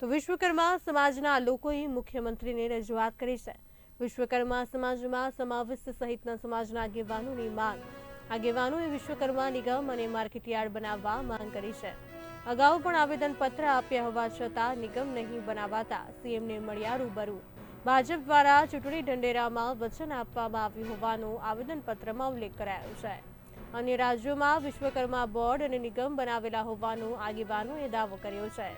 તો વિશ્વકર્મા સમાજના લોકોએ મુખ્યમંત્રીને રજૂઆત કરી છે. વિશ્વકર્મા સમાજમાં સમાવિષ્ટ સહિતના સમાજના આગેવાનોની માંગ. આગેવાનોએ વિશ્વકર્મા નિગમ અને માર્કેટયાર્ડ બનાવવા માંગ કરી છે. અગાઉ પણ આવેદનપત્ર આપ્યા હોવા છતાં નિગમ નહીં બનાવાતા સીએમને મળ્યા રૂબરૂ. ભાજપ દ્વારા ચૂંટણી ઢંઢેરામાં વચન આપવામાં આવ્યું હોવાનો આવેદનપત્રમાં ઉલ્લેખ કરાયો છે. અન્ય રાજ્યોમાં વિશ્વકર્મા બોર્ડ અને નિગમ બનાવેલા હોવાનો આગેવાનોએ દાવો કર્યો છે.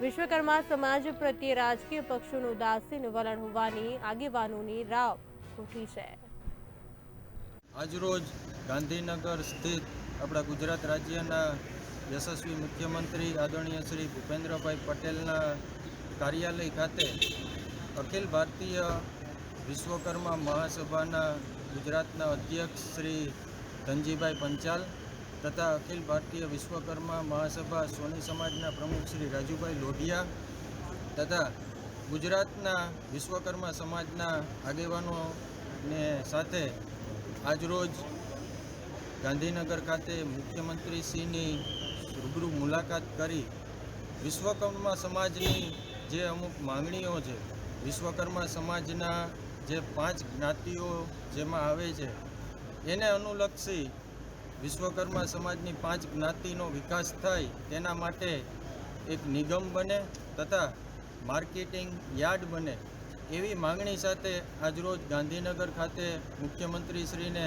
વિશ્વકર્મા સમાજ પ્રત્યે રાજકીય પક્ષોનું ઉદાસીન વલણ હોવાની આગેવાનોની રાવ ઉઠી છે. આજરોજ ગાંધીનગર સ્થિત આપણા ગુજરાત રાજ્યના યશસ્વી મુખ્યમંત્રી આદરણીય શ્રી ભૂપેન્દ્રભાઈ પટેલના કાર્યાલય ખાતે અખિલ ભારતીય વિશ્વકર્મા મહાસભાના ગુજરાતના અધ્યક્ષ શ્રી ધનજીભાઈ પંચાલ તથા અખિલ ભારતીય વિશ્વકર્મા મહાસભા સોની સમાજના પ્રમુખ શ્રી રાજુભાઈ લોઢિયા તથા ગુજરાતના વિશ્વકર્મા સમાજના આગેવાનોને સાથે આજરોજ ગાંધીનગર ખાતે મુખ્યમંત્રીશ્રીની રૂબરૂ મુલાકાત કરી. વિશ્વકર્મા સમાજની જે અમુક માંગણીઓ છે, વિશ્વકર્મા સમાજના જે પાંચ જ્ઞાતિઓ જેમાં આવે છે, એને અનુલક્ષી વિશ્વકર્મા સમાજની પાંચ જ્ઞાતિનો વિકાસ થાય તેના માટે એક નિગમ બને તથા માર્કેટિંગ યાર્ડ બને. એવી માંગણી સાથે આજરોજ ગાંધીનગર ખાતે મુખ્યમંત્રીશ્રીને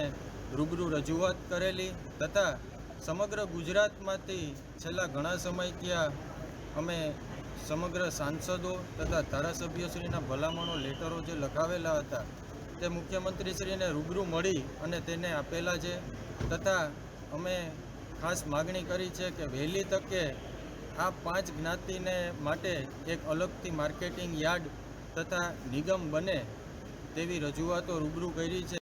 રૂબરૂ રજૂઆત કરેલી તથા સમગ્ર ગુજરાતમાંથી છેલ્લા ઘણા સમય ત્યાં અમે સમગ્ર સાંસદો તથા ધારાસભ્યશ્રીના ભલામણો, લેટરો જે લખાવેલા હતા તે મુખ્યમંત્રીશ્રીને રૂબરૂ મળી અને તેને આપેલા છે તથા અમે ખાસ માગણી કરી છે કે વહેલી તકે આ પાંચ જ્ઞાતિને માટે એક અલગથી માર્કેટિંગ યાર્ડ તથા નિગમ બને તેવી રજૂઆતો રૂબરૂ કરી છે.